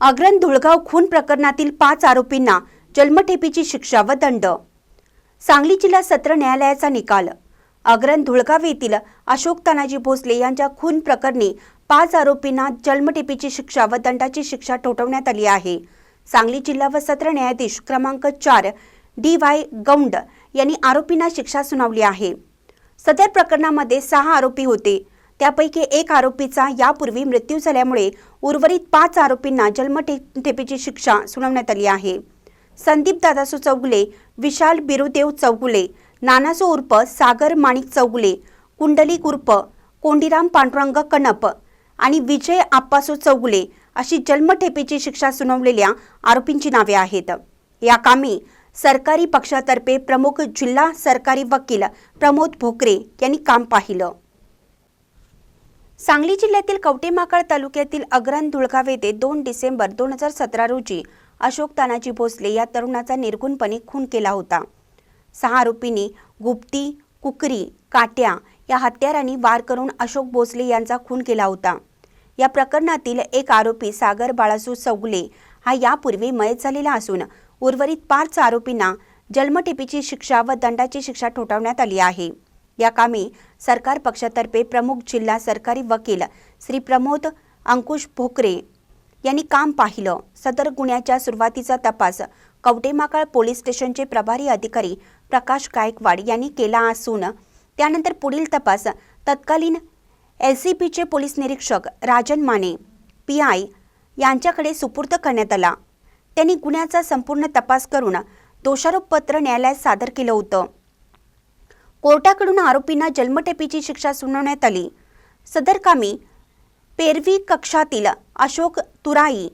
आग्रन धुळगाव खून प्रकरणातील पाच आरोपींना जन्मठेपीची शिक्षा व दंड. सांगली जिल्हा सत्र न्यायालयाचा निकाल. आग्रन धुळगाव येथील अशोक तानाजी भोसले यांच्या खून प्रकरणी पाच आरोपींना जन्मठेपीची शिक्षा व दंडाची शिक्षा ठोठवण्यात आली आहे. सांगली जिल्हा व सत्र न्यायाधीश क्रमांक चार डी वाय गौंड यांनी आरोपींना शिक्षा सुनावली आहे. सदर प्रकरणामध्ये सहा आरोपी होते. त्यापैकी एक आरोपीचा यापूर्वी मृत्यू झाल्यामुळे उर्वरित पाच आरोपींना जन्मठेपेची शिक्षा सुनावण्यात आली आहे. संदीप दादासू चौगुले विशाल बिरुदेव चौगुले नानासो उर्फ सागर माणिक चौगुले कुंडलिक उर्फ कोंडीराम पांडुरंग कणप आणि विजय आप्पासू चौगुले अशी जन्मठेपेची शिक्षा सुनावलेल्या आरोपींची नावे आहेत. या कामी सरकारी पक्षातर्फे प्रमुख जिल्हा सरकारी वकील प्रमोद भोकरे यांनी काम पाहिलं. सांगली जिल्ह्यातील कवटेमाकळ तालुक्यातील अग्रण धुळगाव येथे दोन डिसेंबर दोन हजार सतरा रोजी अशोक तानाजी भोसले या तरुणाचा निर्गुणपणे खून केला होता. सहा आरोपींनी गुप्ती कुकरी काट्या या हत्यारांनी वार करून अशोक भोसले यांचा खून केला होता. या प्रकरणातील एक आरोपी सागर बाळासू चौगुले हा यापूर्वी मयत झालेला असून उर्वरित पाच आरोपींना जन्मठेपीची शिक्षा व दंडाची शिक्षा ठोठावण्यात आली आहे. या कामी सरकार पक्षातर्फे प्रमुख जिल्हा सरकारी वकील श्री प्रमोद अंकुश भोकरे यांनी काम पाहिलं. सदर गुन्ह्याच्या सुरुवातीचा तपास कवटेमाकाळ पोलीस स्टेशनचे प्रभारी अधिकारी प्रकाश गायकवाड यांनी केला असून त्यानंतर पुढील तपास तत्कालीन एल सी पीचे पोलीस निरीक्षक राजन माने पी आय यांच्याकडे सुपूर्द करण्यात आला. त्यांनी गुन्ह्याचा संपूर्ण तपास करून दोषारोपपत्र न्यायालयात सादर केलं होतं. कोर्टाकडून आरोपींना जन्मठेपीची शिक्षा सुनावण्यात आली. सदर कामी पेरवी कक्षातील अशोक तुराई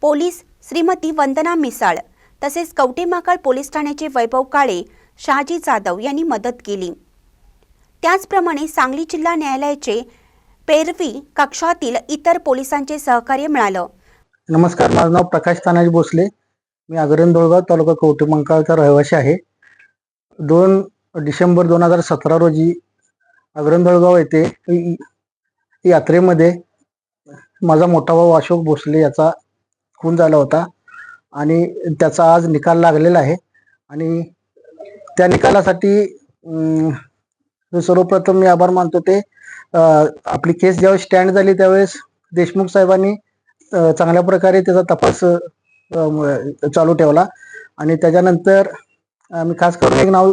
पोलीस श्रीमती वंदना मिसाळ तसेच कवटेमाकाळ पोलीस ठाण्याचे वैभव काळे शहाजी जाधव यांनी मदत केली. त्याचप्रमाणे सांगली जिल्हा न्यायालयाचे पेरवी कक्षातील इतर पोलिसांचे सहकार्य मिळालं. नमस्कार माझं नाव प्रकाश तानाजी भोसले. मी अग्रन दोळगाव तालुका कवटेमंकाळचा रहिवासी आहे. दोन डिसेंबर दोन हजार सतरा रोजी अग्रंधळगाव येथे यात्रेमध्ये माझा मोठा भाऊ अशोक भोसले याचा खून झाला होता. आणि त्याचा आज निकाल लागलेला आहे. आणि त्या निकालासाठी सर्वप्रथम मी आभार मानतो ते आपली केस ज्यावेळेस स्टँड झाली त्यावेळेस देशमुख साहेबांनी चांगल्या प्रकारे त्याचा तपास चालू ठेवला. आणि त्याच्यानंतर आम्ही खास करून एक नाव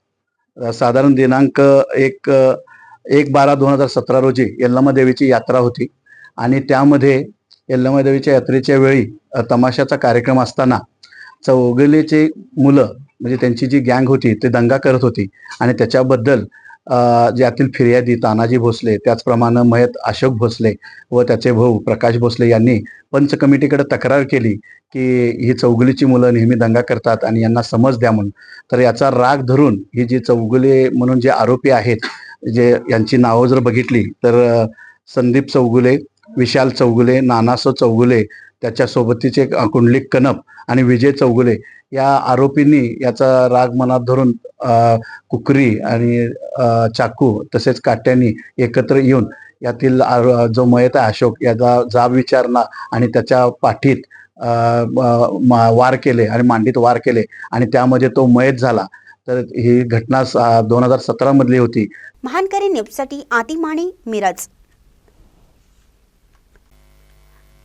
साधारण दिनांक एक एक बारा दोन हजार सतरा रोजी यल्लमा देवीची यात्रा होती. आणि त्यामध्ये यल्लमा देवीच्या यात्रेच्या वेळी तमाशाचा कार्यक्रम असताना चौगलेचे मुलं म्हणजे त्यांची जी गँग होती ते दंगा करत होती. आणि त्याच्याबद्दल ज्यातील फिर्यादी तानाजी भोसले त्याचप्रमाणे मयत अशोक भोसले व त्याचे भाऊ प्रकाश भोसले यांनी पंच कमिटीकडे तक्रार केली की ही चौगुलीची मुलं नेहमी दंगा करतात आणि यांना समज द्या म्हणून. तर याचा राग धरून ही जी चौगुले म्हणून जे आरोपी आहेत जे यांची नावं जर बघितली तर संदीप चौगुले विशाल चौगुले नानासो चौगुले त्याच्यासोबतीचे कुंडलिक कनप आणि विजय चौगुले या आरोपींनी याचा राग मनात धरून कुकरी आणि चाकू तसेच काट्यांनी एकत्र येऊन यातील आरो- जो मयत आहे अशोक याचा जाब विचारणा आणि त्याच्या पाठीत वार केले आणि मांडीत वार केले आणि त्यामध्ये तो मयत झाला. तर ही घटना दोन हजार सतरा मधली होती. महानकरी न्यूजसाठी आदी माने मिरज.